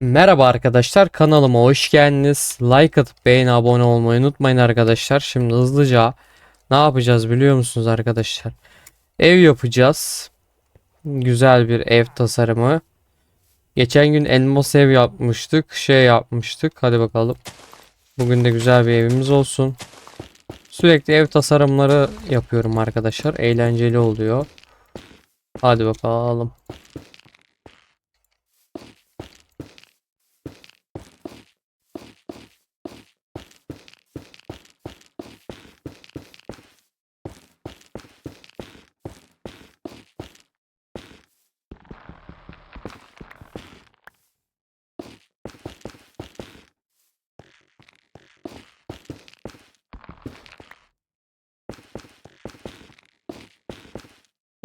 Merhaba arkadaşlar kanalıma hoş geldiniz. Like atıp beğeni abone olmayı unutmayın arkadaşlar. Şimdi hızlıca ne yapacağız biliyor musunuz arkadaşlar? Ev yapacağız. Güzel bir ev tasarımı. Geçen gün elmas ev yapmıştık. Şey yapmıştık. Hadi bakalım. Bugün de güzel bir evimiz olsun. Sürekli ev tasarımları yapıyorum arkadaşlar. Eğlenceli oluyor. Hadi bakalım.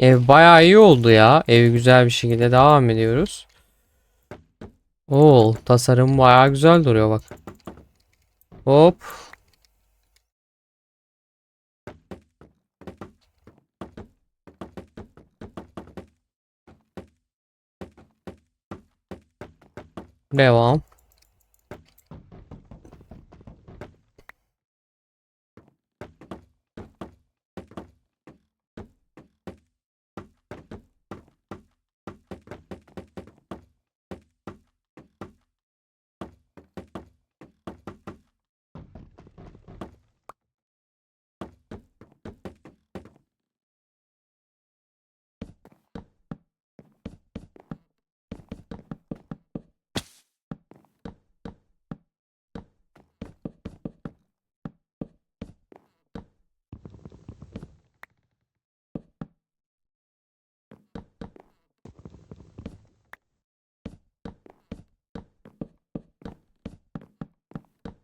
Ev bayağı iyi oldu ya. Ev güzel bir şekilde devam ediyoruz. Oo, tasarım bayağı güzel duruyor bak. Hop. Devam.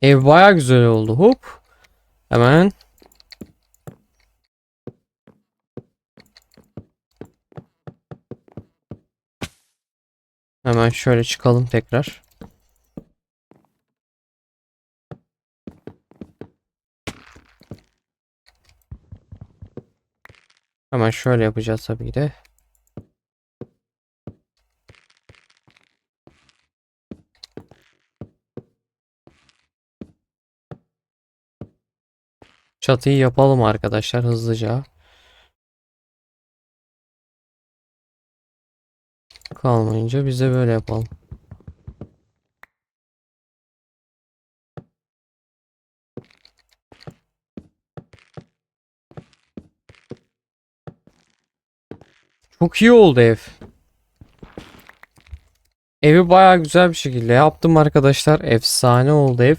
Ev bayağı güzel oldu. Hop. Hemen. Hemen şöyle çıkalım tekrar. Hemen şöyle yapacağız tabii de. Çatıyı yapalım arkadaşlar hızlıca. Kalmayınca biz böyle yapalım. Çok iyi oldu ev. Evi bayağı güzel bir şekilde yaptım arkadaşlar. Efsane oldu ev.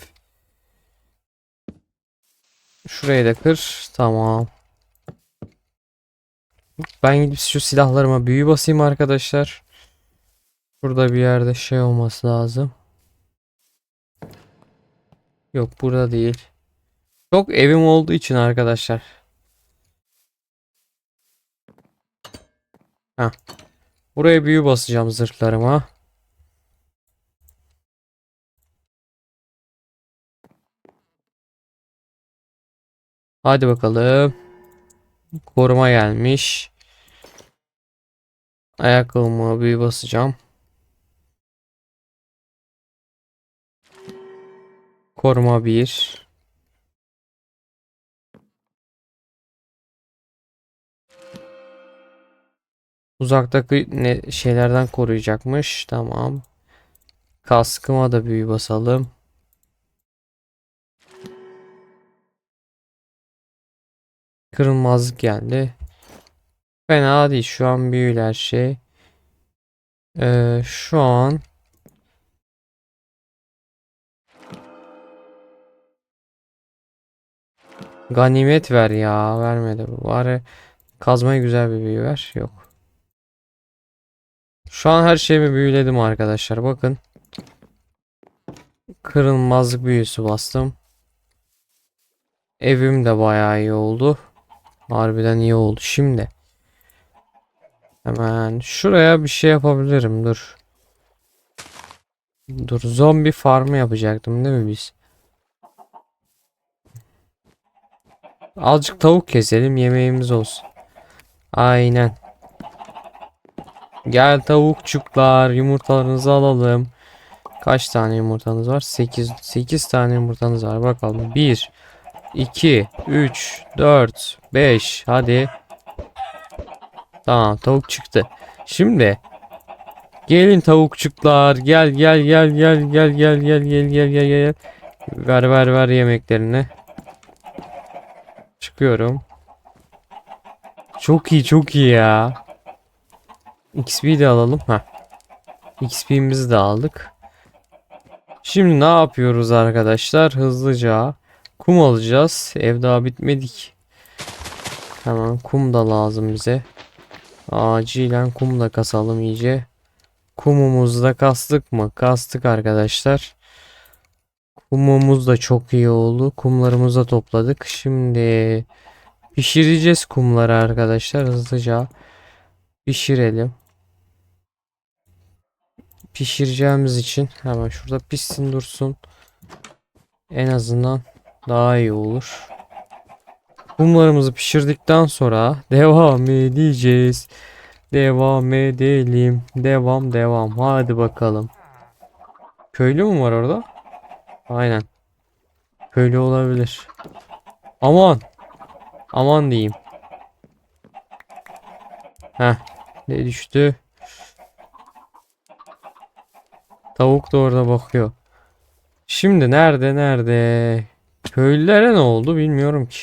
Şurayı da kır. Tamam. Ben gidip şu silahlarıma büyü basayım arkadaşlar. Burada bir yerde şey olması lazım. Yok burada değil. Çok evim olduğu için arkadaşlar. Heh. Buraya büyü basacağım zırhlarıma. Hadi bakalım. Koruma gelmiş. Ayakkabıma büyü basacağım. Koruma 1. Uzaktaki ne şeylerden koruyacakmış. Tamam. Kaskıma da büyü basalım. Kırılmazlık geldi. Fena değil. Şu an büyülü her şey. Ee, şu an ganimet ver ya. Vermedi. Bari kazmaya güzel bir büyü ver. Yok. Şu an her şeyimi büyüledim arkadaşlar. Bakın. Kırılmazlık büyüsü bastım. Evim de bayağı iyi oldu. Harbiden iyi oldu. Şimdi. Hemen şuraya bir şey yapabilirim. Dur. Dur zombi farmı yapacaktım değil mi biz? Azıcık tavuk keselim yemeğimiz olsun. Aynen. Gel tavukçuklar yumurtalarınızı alalım. Kaç tane yumurtanız var? 8 8 tane yumurtanız var. Bakalım. 1 2 3 4 5 hadi. Tamam tavuk çıktı. Şimdi gelin tavukçuklar gel gel gel gel gel gel gel gel gel gel gel. Ver ver ver yemeklerini. Çıkıyorum. Çok iyi çok iyi ya. XP'yi de alalım. ha. XP'mizi de aldık. Şimdi ne yapıyoruz arkadaşlar? Hızlıca kum alacağız. Ev daha bitmedik. Hemen kum da lazım bize. Acilen kum da kasalım iyice. Kumumuzu da kastık mı? Kastık arkadaşlar. Kumumuz da çok iyi oldu. Kumlarımızı da topladık. Şimdi pişireceğiz kumları arkadaşlar hızlıca. Pişirelim. Pişireceğimiz için hemen şurada pişsin dursun. En azından daha iyi olur. Kumlarımızı pişirdikten sonra devam edeceğiz. Devam edelim. Devam devam. Hadi bakalım. Köylü mü var orada? Aynen. Köylü olabilir. Aman. Aman diyeyim. Heh. Ne düştü? Tavuk da orada bakıyor. Şimdi nerede nerede? Köylülere ne oldu bilmiyorum ki.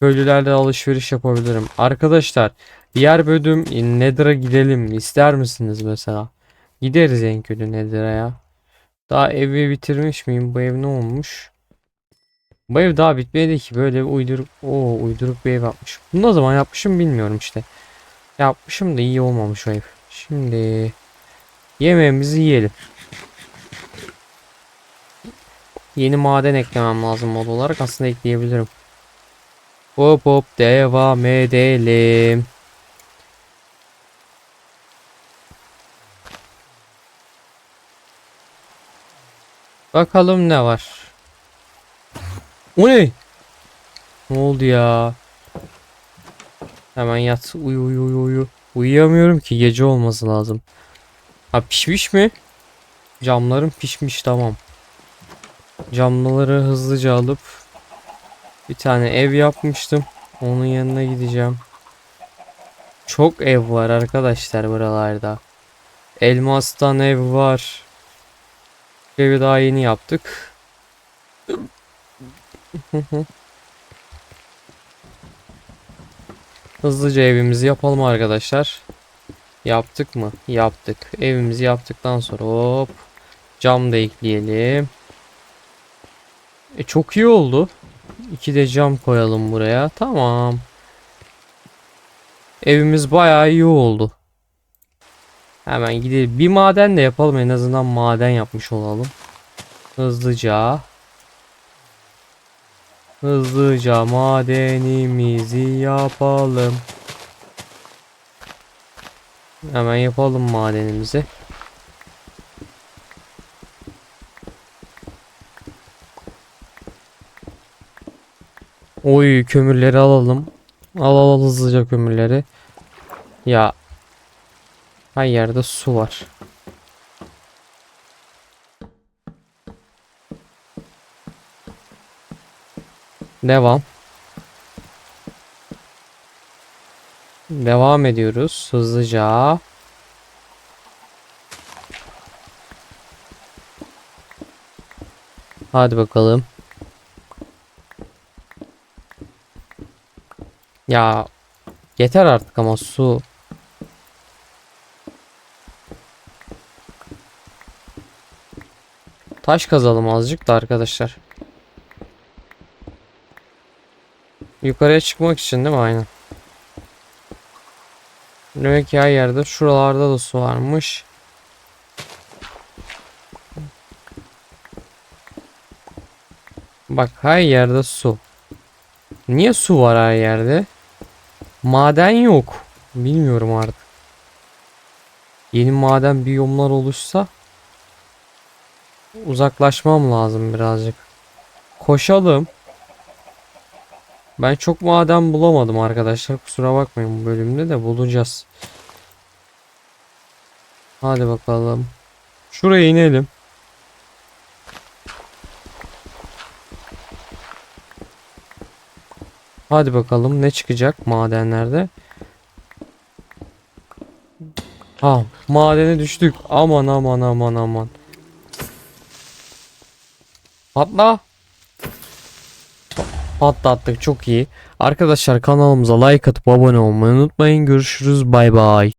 Köylülerle alışveriş yapabilirim. Arkadaşlar diğer bölüm Nether'a gidelim ister misiniz mesela? Gideriz en kötü Nether'a. Daha evi bitirmiş miyim? Bu ev ne olmuş? Bu ev daha bitmedi ki böyle bir uyduruk o uyduruk bir ev yapmış. Bunu ne zaman yapmışım bilmiyorum işte. Yapmışım da iyi olmamış o ev. Şimdi yemeğimizi yiyelim. Yeni maden eklemem lazım mod olarak aslında ekleyebilirim. Hop hop devam edelim. Bakalım ne var. O ne? Ne oldu ya? Hemen yat. Uyu uyu uyu uyu. Uyuyamıyorum ki gece olması lazım. Ha pişmiş mi? Camlarım pişmiş tamam. Camları hızlıca alıp bir tane ev yapmıştım. Onun yanına gideceğim. Çok ev var arkadaşlar buralarda. Elmastan ev var. Evi daha yeni yaptık. Hızlıca evimizi yapalım arkadaşlar. Yaptık mı? Yaptık. Evimizi yaptıktan sonra hop cam da ekleyelim. E çok iyi oldu. İki de cam koyalım buraya. Tamam. Evimiz bayağı iyi oldu. Hemen gidelim. Bir maden de yapalım. En azından maden yapmış olalım. Hızlıca. Hızlıca madenimizi yapalım. Hemen yapalım madenimizi. Oy kömürleri alalım. Al al al hızlıca kömürleri. Ya. Her yerde su var. Devam. Devam ediyoruz hızlıca. Hadi bakalım. Ya yeter artık ama su. Taş kazalım azıcık da arkadaşlar. Yukarıya çıkmak için değil mi? Aynen. Demek ki her yerde şuralarda da su varmış. Bak her yerde su. Niye su var her yerde? Maden yok. Bilmiyorum artık. Yeni maden biyomlar oluşsa uzaklaşmam lazım birazcık. Koşalım. Ben çok maden bulamadım arkadaşlar. Kusura bakmayın bu bölümde de bulacağız. Hadi bakalım. Şuraya inelim. Hadi bakalım ne çıkacak madenlerde. Ha, madene düştük. Aman aman aman aman. Patla. Patlattık çok iyi. Arkadaşlar kanalımıza like atıp abone olmayı unutmayın. Görüşürüz bay bay.